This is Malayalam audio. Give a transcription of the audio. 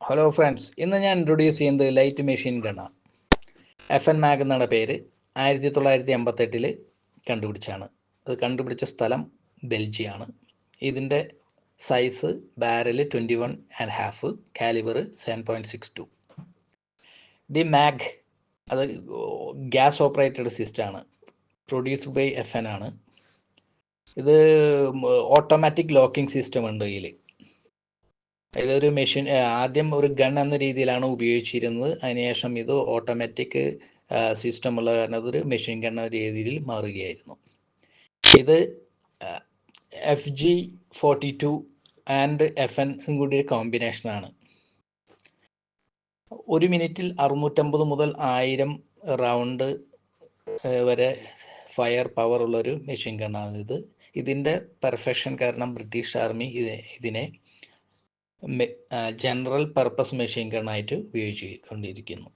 ഹലോ ഫ്രണ്ട്സ് ഇന്ന് ഞാൻ ഇൻട്രൊഡ്യൂസ് ചെയ്യുന്നത് ലൈറ്റ് മെഷീൻ ഗണ്ണാണ് എഫ് എൻ മാഗ് എന്നാണ് പേര്. ആയിരത്തി തൊള്ളായിരത്തി എൺപത്തെട്ടിൽ കണ്ടുപിടിച്ചാണ് അത് കണ്ടുപിടിച്ച സ്ഥലം ബെൽജിയാണ്. ഇതിന്റെ size barrel twenty one and half calibre seven point six two the MAG അത് ഗ്യാസ് ഓപ്പറേറ്റഡ് സിസ്റ്റമാണ് പ്രൊഡ്യൂസ്ഡ് ബൈ എഫ് എൻ ആണ്. ഇത് ഓട്ടോമാറ്റിക് ലോക്കിംഗ് സിസ്റ്റം ഉണ്ട് ഇതിൽ ഇതൊരു മെഷീൻ ആദ്യം ഒരു ഗൺ എന്ന രീതിയിലാണ് ഉപയോഗിച്ചിരുന്നത്. അതിനുശേഷം ഇത് ഓട്ടോമാറ്റിക് സിസ്റ്റം ഉള്ള കാരണം അതൊരു മെഷീൻ ഗൺ എന്ന രീതിയിൽ മാറുകയായിരുന്നു. ഇത് F G forty two and F N കൂടി കോമ്പിനേഷനാണ് ഒരു മിനിറ്റിൽ അറുന്നൂറ്റമ്പത് മുതൽ ആയിരം റൗണ്ട് വരെ ഫയർ പവർ ഉള്ളൊരു മെഷീൻ ഗണ്ണാണ് ഇത്. ഇതിന്റെ പെർഫെക്ഷൻ കാരണം ബ്രിട്ടീഷ് ആർമി ഇതിനെ ജനറൽ പർപ്പസ് മെഷീൻ ഗണ്ണായിട്ട് ഉപയോഗിച്ചു കൊണ്ടിരിക്കുന്നു.